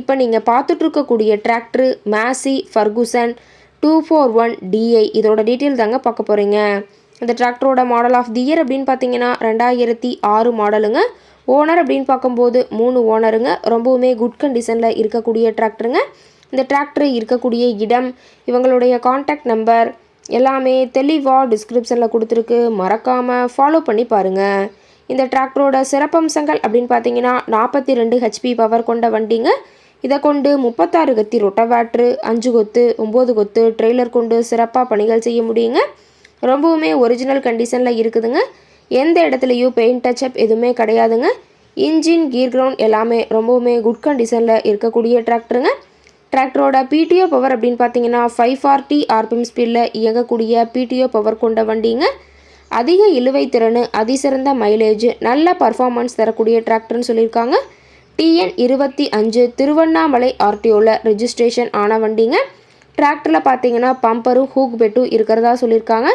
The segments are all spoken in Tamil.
இப்போ நீங்கள் பார்த்துட்ருக்கக்கூடிய tractor Massey Ferguson two four one DI இதோட டீட்டெயில் தாங்க பார்க்க போகிறீங்க இந்த டிராக்டரோட மாடல் ஆஃப் தி இயர் அப்படின்னு பார்த்தீங்கன்னா ரெண்டாயிரத்தி ஆறு மாடலுங்க ஓனர் அப்படின்னு பார்க்கும்போது மூணு ஓனருங்க ரொம்பவுமே குட் கண்டிஷனில் இருக்கக்கூடிய டிராக்டருங்க இந்த டிராக்டர் இருக்கக்கூடிய இடம் இவங்களுடைய காண்டாக்ட் நம்பர் எல்லாமே தெளிவாக டிஸ்கிரிப்ஷனில் கொடுத்துருக்கு. மறக்காமல் ஃபாலோ பண்ணி பாருங்கள் இந்த டிராக்டரோட சிறப்பம்சங்கள் அப்படின்னு பார்த்தீங்கன்னா நாற்பத்தி ரெண்டு ஹெச்பி பவர் கொண்ட வண்டிங்க. இதை கொண்டு முப்பத்தாறு கத்தி ரொட்டவேட்ரு அஞ்சு கொத்து ஒம்பது கொத்து ட்ரெய்லர் கொண்டு சிறப்பாக பணிகள் செய்ய முடியுங்க. ரொம்பவுமே ஒரிஜினல் கண்டிஷனில் இருக்குதுங்க. எந்த இடத்துலையும் பெயிண்ட் டச்சப் எதுவுமே கிடையாதுங்க. இன்ஜின் கீர் கிரவுண்ட் எல்லாமே ரொம்பவுமே குட் கண்டிஷனில் இருக்கக்கூடிய டிராக்டருங்க. டிராக்டரோட பிடிஓ பவர் அப்படின்னு பார்த்தீங்கன்னா ஃபைவ் ஃபார்ட்டி ஆர்பிஎம் ஸ்பீடில் இயங்கக்கூடிய பிடிஓ பவர் கொண்ட வண்டிங்க. அதிக இழுவை திறன் அதிசிறந்த மைலேஜ் நல்ல பர்ஃபார்மன்ஸ் தரக்கூடிய டிராக்டர்னு சொல்லியிருக்காங்க. டிஎன் இருபத்தி அஞ்சு திருவண்ணாமலை ஆர்டிஓவில் ரெஜிஸ்ட்ரேஷன் ஆன வண்டிங்க. டிராக்டரில் பார்த்தீங்கன்னா பம்பரும் ஹூக் பெட்டும் இருக்கிறதா சொல்லியிருக்காங்க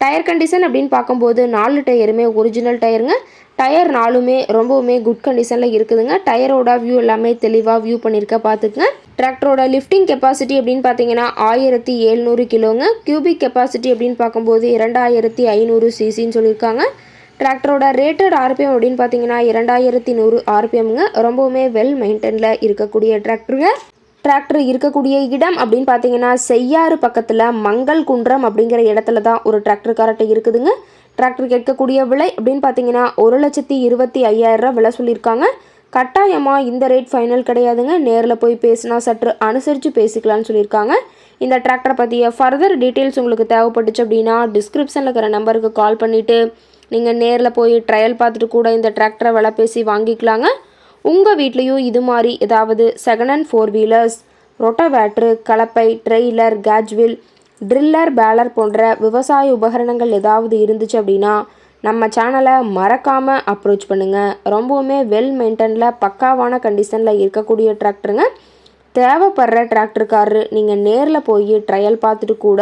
டயர் கண்டிஷன் அப்படின்னு பார்க்கும்போது நாலு டயருமே ஒரிஜினல் டயருங்க. டயர் நாலுமே ரொம்பவுமே குட் கண்டிஷனில் இருக்குதுங்க. டயரோட வியூ எல்லாமே தெளிவாக வியூ பண்ணியிருக்க பார்த்துக்குங்க டிராக்டரோட லிஃப்டிங் கெப்பாசிட்டி அப்படின்னு பார்த்தீங்கன்னா ஆயிரத்தி எழுநூறு கிலோங்க. கியூபிக் கெப்பாசிட்டி அப்படின்னு பார்க்கும்போது இரண்டாயிரத்தி ஐநூறு சிசின்னு சொல்லியிருக்காங்க டிராக்டரோட ரேட்டட் ஆர்பிஎம் அப்படின்னு பார்த்தீங்கன்னா இரண்டாயிரத்தி நூறு ஆர்பிஎம்ங்க ரொம்பவுமே வெல் மெயின்டைனில் இருக்கக்கூடிய டிராக்டருங்க டிராக்டர் இருக்கக்கூடிய இடம் அப்படின்னு பார்த்தீங்கன்னா செய்யாறு பக்கத்தில் மங்கள் குன்றம் அப்படிங்கிற இடத்துல தான் ஒரு டிராக்டர் இருக்குதுங்க. டிராக்டர் கேட்கக்கூடிய விலை அப்படின்னு பார்த்தீங்கன்னா ஒரு லட்சத்தி இருபத்தி ஐயாயிரம் விலை சொல்லியிருக்காங்க. கட்டாயமாக இந்த ரேட் ஃபைனல் கிடையாதுங்க. நேரில் போய் பேசினா சற்று அனுசரித்து பேசிக்கலாம்னு சொல்லியிருக்காங்க. இந்த டிராக்டரை பற்றிய ஃபர்தர் டீட்டெயில்ஸ் உங்களுக்கு தேவைப்பட்டுச்சு அப்படின்னா டிஸ்கிரிப்ஷனில் இருக்கிற நம்பருக்கு கால் பண்ணிவிட்டு நீங்கள் நேரில் போய் ட்ரையல் பார்த்துட்டு கூட இந்த டிராக்டரை விலை பேசி வாங்கிக்கலாங்க. உங்கள் வீட்லேயும் இது மாதிரி ஏதாவது second hand four wheelers rotavator கலப்பை trailer cage wheel driller baler போன்ற விவசாய உபகரணங்கள் ஏதாவது இருந்துச்சு அப்படின்னா நம்ம சேனலை மறக்காமல் அப்ரோச் பண்ணுங்கள் ரொம்பவுமே வெல் மெயின்டனில் பக்காவான கண்டிஷனில் இருக்கக்கூடிய டிராக்டருங்க தேவைப்படுற டிராக்டருக்காரரு நீங்கள் நேரில் போய் ட்ரையல் பார்த்துட்டு கூட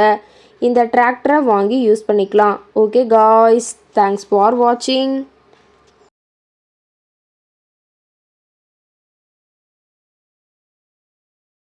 இந்த டிராக்டரை வாங்கி யூஸ் பண்ணிக்கலாம். ஓகே காய்ஸ் தேங்க்ஸ் ஃபார் வாட்சிங்